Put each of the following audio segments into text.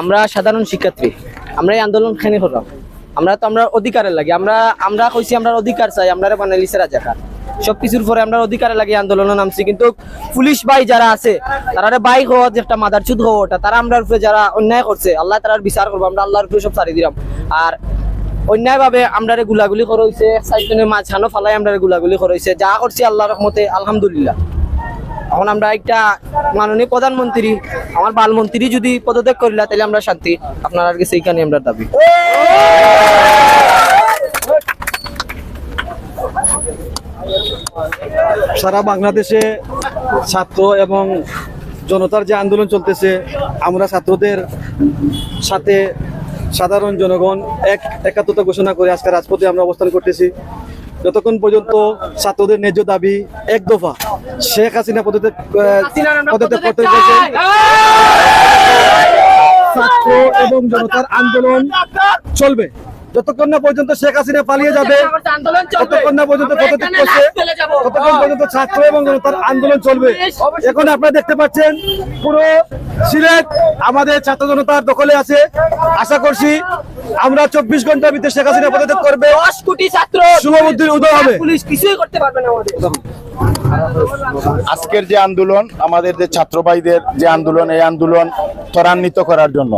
আমরা সাধারণ শিক্ষার্থী আমরা এই আন্দোলন খানি করলাম আমরা তো আমরা অধিকারের লাগে, আমরা আমরা কইছি আমরা অধিকার চাই আমরা বানাইলিছে রাজাকার। সব কিছুর পরে আমরা অধিকারের লাগে আন্দোলনে নামছি, কিন্তু পুলিশ ভাই যারা আছে তারা বাইক হওয়া একটা মাদারচুদ হওয়া, ওটা তারা আমরা উপরে যারা অন্যায় করছে, আল্লাহ তারার বিচার করব, আমরা আল্লাহর উপরে সব ছাড়ি দিলাম। আর অন্যায়ভাবে আমরা গুলাগুলি করাইছে সাইজনের মাঝখানো ফালাই আমরা গুলাগুলি করাইছে যা করছি আল্লাহর রহমতে, আলহামদুলিল্লাহ। এখন আমরা একটা মাননীয় প্রধানমন্ত্রী, আমার বালমন্ত্রী যদি পদত্যাগ করিলা, তাহলে আমরা শান্তি। আপনার কাছে এইখানে আমরা দাবি। সারা বাংলাদেশে ছাত্র এবং জনতার যে আন্দোলন চলতেছে, আমরা ছাত্রদের সাথে সাধারণ জনগণ এক একাত্মতা ঘোষণা করে আজকে রাজপথে আমরা অবস্থান করতেছি। যতক্ষণ পর্যন্ত ছাত্রদের ন্যায্য দাবি এক দফা শেখ হাসিনা পদত্যাগ পদত্যাগ করতে ছাত্র এবং জনতার আন্দোলন চলবে। যতক্ষণ না পর্যন্ত শেখ হাসিনা পালিয়ে যাবে ততক্ষণ না পর্যন্ত ততক্ষণ পর্যন্ত ছাত্র এবং জনতার আন্দোলন চলবে। এখন আপনারা দেখতে পাচ্ছেন পুরো সিলেট আমাদের ছাত্র জনতার দখলে আছে। আশা করছি আমরা চব্বিশ ঘণ্টার ভিতরে শেখ হাসিনা পদত্যাগ করবে। দশ কোটি ছাত্র শুভবুদ্ধির উদয় হবে। পুলিশ কিছুই করতে পারবে না আমাদের। আজকের যে আন্দোলন আমাদের যে ছাত্র ভাইদের যে আন্দোলন এই আন্দোলন ত্বরান্বিত করার জন্য।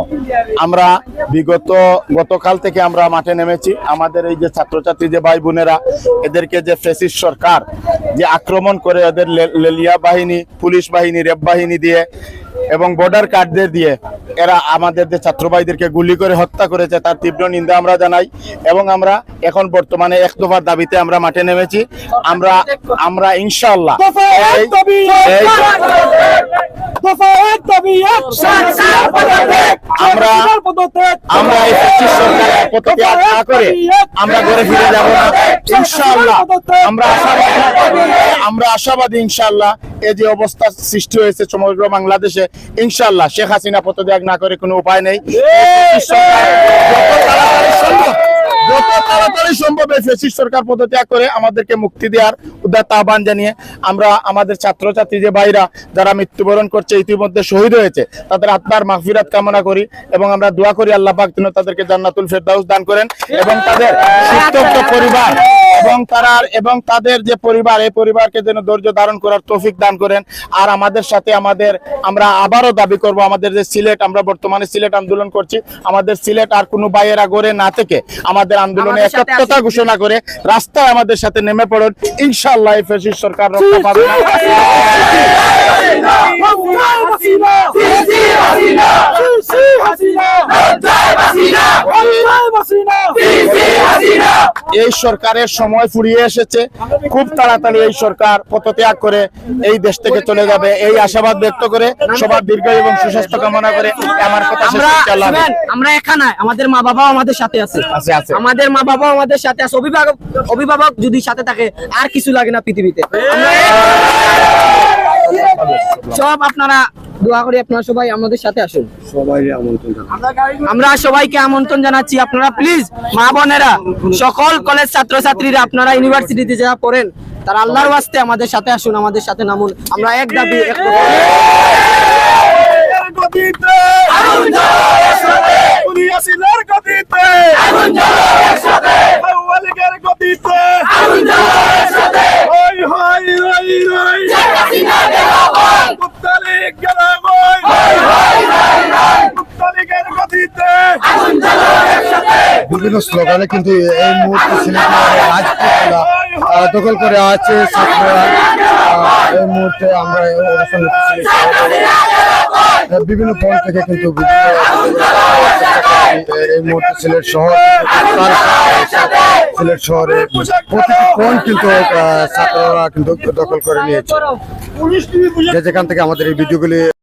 আমরা বিগত গতকাল থেকে আমরা মাঠে নেমেছি। আমাদের এই যে ছাত্রছাত্রী যে ভাই বোনেরা এদেরকে যে ফেসিস সরকার যে আক্রমণ করে এদের লে- লেলিয়া বাহিনী পুলিশ বাহিনী রেব বাহিনী দিয়ে এবং বর্ডার কার্ডদের দিয়ে এরা আমাদের যে ছাত্র ভাইদেরকে গুলি করে হত্যা করেছে তার তীব্র নিন্দা আমরা জানাই এবং আমরা এখন বর্তমানে এক দফার দাবিতে আমরা মাঠে নেমেছি। আমরা আমরা এই- আমরা আমরা এই পঁচিশ সরকারের প্রতিবাদ না করে আমরা ঘরে ফিরে যাব না। ইনশাআল্লাহ আমরা আশাবাদী আমরা আশাবাদী ইনশাআল্লাহ এই যে অবস্থা সৃষ্টি হয়েছে সমগ্র বাংলাদেশে ইনশাআল্লাহ শেখ হাসিনা পদত্যাগ না করে কোনো উপায় নেই। সরকার যত তাড়াতাড়ি সম্ভব সরকার পদত্যাগ করে আমাদেরকে মুক্তি দেওয়ার উদাত্ত আহ্বান জানিয়ে আমরা আমাদের ছাত্রছাত্রী যে ভাইরা যারা মৃত্যুবরণ করছে ইতিমধ্যে শহীদ হয়েছে, তাদের আত্মার মাগফিরাত কামনা করি এবং আমরা দোয়া করি আল্লাহ পাক যেন তাদেরকে জান্নাতুল ফেরদাউস দান করেন এবং তাদের সিদ্ধ পরিবার এবং তারা এবং তাদের যে পরিবার, এই পরিবারকে যেন ধৈর্য ধারণ করার তৌফিক দান করেন। আর আমাদের সাথে আমাদের, আমরা আবারও দাবি করব, আমাদের যে সিলেট, আমরা বর্তমানে সিলেট আন্দোলন করছি, আমাদের সিলেট আর কোনো বাইয়েরা গড়ে না থেকে আমাদের আমাদের আন্দোলনে একাত্মতা ঘোষণা করে রাস্তায় আমাদের সাথে নেমে পড়ুন। ইনশাআল্লাহ এই ফেসিস সরকার রক্ষা পাবে। না এই সরকারের সময় ফুরিয়ে এসেছে। খুব তাড়াতাড়ি এই সরকার পদত্যাগ করে এই দেশ থেকে চলে যাবে। এই আশাবাদ ব্যক্ত করে সবার দীর্ঘ এবং সুস্বাস্থ্য কামনা করে আমার কথা আমরা এখানে আমাদের মা বাবাও আমাদের সাথে আছে। আমাদের মা বাবাও আমাদের সাথে আছে। অভিভাবক অভিভাবক যদি সাথে থাকে আর কিছু লাগে না পৃথিবীতে। সব আপনারা দোয়া করি আপনারা সবাই আমাদের সাথে আসুন। সবাই আমরা সবাইকে আমন্ত্রণ জানাচ্ছি আপনারা প্লিজ মা বোনেরা সকল কলেজ ছাত্রছাত্রীরা আপনারা ইউনিভার্সিটিতে যা পড়েন তারা আল্লাহর ওয়াস্তে আমাদের সাথে আসুন আমাদের সাথে নামুন। আমরা এক দাবি এক বিভিন্ন স্লোগানে কিন্তু এই মুহূর্তে আহ, দখল করে আছে এই মুহূর্তে আমরা। আহ, বিভিন্ন পয়েন্ট থেকে কিন্তু এই শহর শহরে প্রতিটি ছাত্ররা কিন্তু দখল করে নিয়েছে। যে যেখান থেকে আমাদের এই ভিডিওগুলি